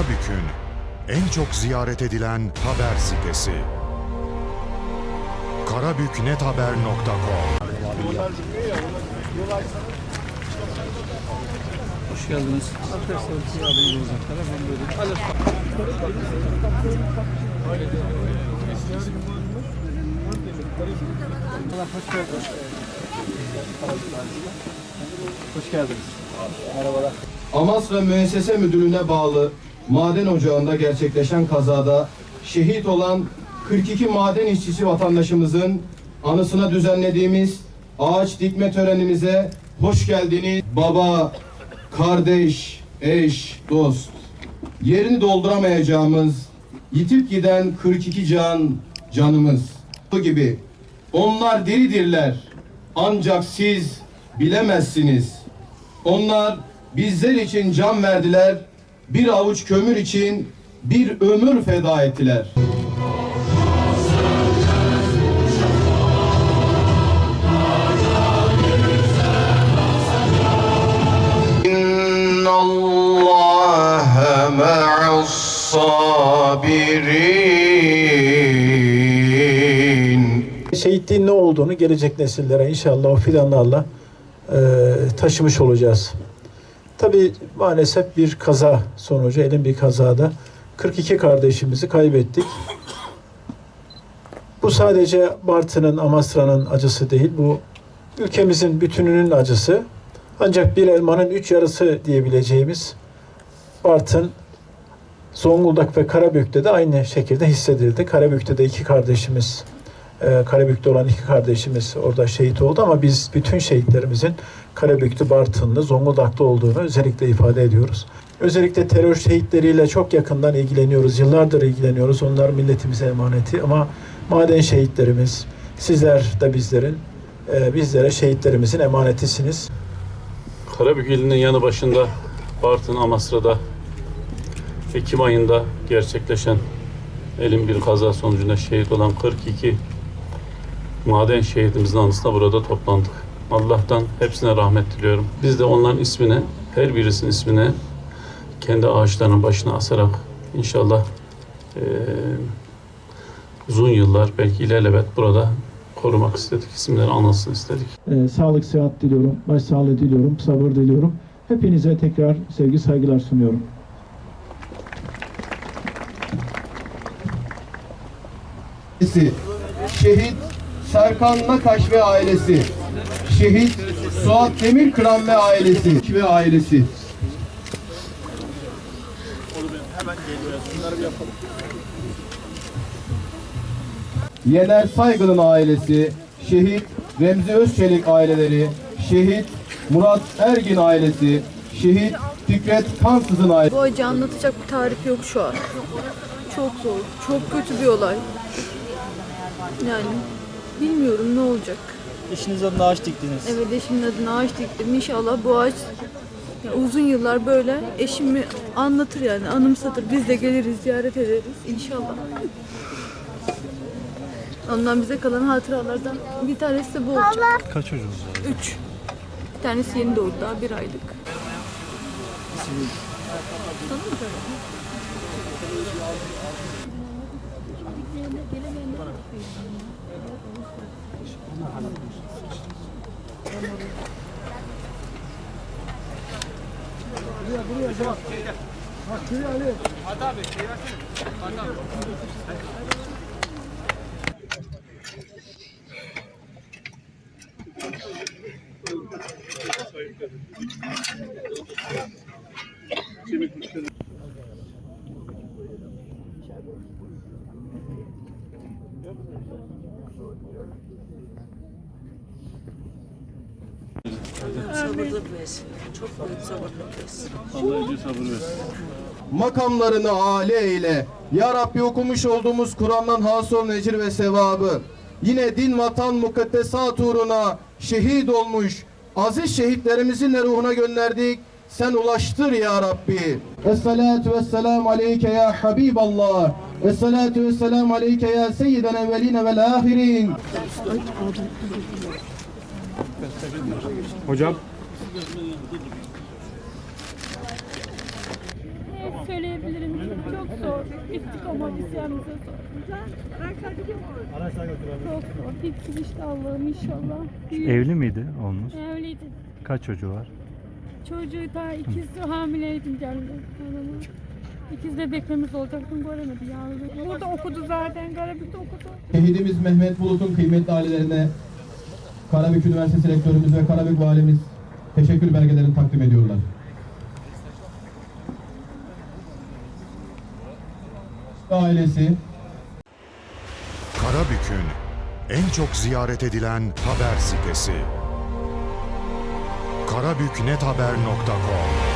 Karabük'ün en çok ziyaret edilen haber sitesi. karabüknethaber.com Hoş geldiniz. Arkadaşlar alayım. Hemen böyle. Hoş geldiniz. Hoş geldiniz. Amasra Müessese Müdürlüğü'ne bağlı maden ocağında gerçekleşen kazada şehit olan 42 maden işçisi vatandaşımızın anısına düzenlediğimiz ağaç dikme törenimize hoş geldiniz. Baba, kardeş, eş, dost. Yerini dolduramayacağımız, yitip giden 42 can, canımız. Bu gibi. Onlar diridirler. Ancak siz bilemezsiniz. Onlar bizler için can verdiler bir avuç kömür için bir ömür feda ettiler. Şehitliğin ne olduğunu gelecek nesillere inşallah o fidanlarla e, taşımış olacağız. Tabii maalesef bir kaza sonucu, elin bir kazada 42 kardeşimizi kaybettik. Bu sadece Bartın'ın, Amasra'nın acısı değil, bu ülkemizin bütününün acısı. Ancak bir elmanın üç yarısı diyebileceğimiz Bartın, Zonguldak ve Karabük'te de aynı şekilde hissedildi. Karabük'te de iki kardeşimiz e, Karabük'te olan iki kardeşimiz orada şehit oldu ama biz bütün şehitlerimizin Karabüklü, Bartınlı, Zonguldak'ta olduğunu özellikle ifade ediyoruz. Özellikle terör şehitleriyle çok yakından ilgileniyoruz. Yıllardır ilgileniyoruz. Onlar milletimize emaneti ama maden şehitlerimiz, sizler de bizlerin, e, bizlere şehitlerimizin emanetisiniz. Karabük ilinin yanı başında Bartın Amasra'da Ekim ayında gerçekleşen elin bir kaza sonucunda şehit olan 42 maden şehidimizin anısına burada toplandık. Allah'tan hepsine rahmet diliyorum. Biz de onların ismini, her birisinin ismini kendi ağaçlarının başına asarak inşallah eee, uzun yıllar belki ilelebet burada korumak istedik. İsimleri anılsın istedik. Ee, sağlık, sıhhat diliyorum, başsağlığı diliyorum, sabır diliyorum. Hepinize tekrar sevgi, saygılar sunuyorum. Şehit Serkan Nakaş ve ailesi. Şehit Suat Demirkıran ve ailesi. Ve ailesi. Yener Saygı'nın ailesi, şehit Remzi Özçelik aileleri, şehit Murat Ergin ailesi, şehit Fikret Kansız'ın ailesi. Bu acı anlatacak bir tarif yok şu an. Çok zor, çok kötü bir olay. Yani bilmiyorum ne olacak. Eşiniz adına ağaç diktiniz. Evet eşimin adına ağaç diktim. İnşallah bu ağaç ya uzun yıllar böyle eşimi anlatır yani anımsatır. Biz de geliriz ziyaret ederiz inşallah. Ondan bize kalan hatıralardan bir tanesi de bu olacak. Kaç çocuğunuz var? Üç. Bir tanesi yeni doğdu daha bir aylık gelemeyenler de Buraya buraya cevap. Bak şuraya Ali. Hadi abi şey versene. Hadi abi. Şimdi kuşları Sabırlık versin. Çok büyük sabırlık versin. Allah sabır versin. makamlarını âli eyle. Ya Rabbi okumuş olduğumuz Kur'an'dan hasıl necir ve sevabı. Yine din vatan mukaddesat uğruna şehit olmuş aziz şehitlerimizin de ruhuna gönderdik. Sen ulaştır ya Rabbi. Esselatu vesselam aleyke ya Habiballah. Esselatu vesselam aleyke ya seyyiden evveline vel ahirin. Hocam söyleyebilirim Çok zor. Gittik ama isyamıza zor. Araçlar. Çok zor. Gittik işte Allah'ım inşallah. Evli miydi oğlunuz? Evliydi. Kaç çocuğu var? Çocuğu da ikizi hamileydim geldi. İkiz bebeklemiz olacaktım göremedi yavrum. Burada okudu zaten. Karabük'te okudu. Şehidimiz Mehmet Bulut'un kıymetli ailelerine Karabük Üniversitesi Rektörümüz ve Karabük Valimiz teşekkür belgelerini takdim ediyorlar. Ailesi Karabük'ün en çok ziyaret edilen haber sitesi. karabüknethaber.com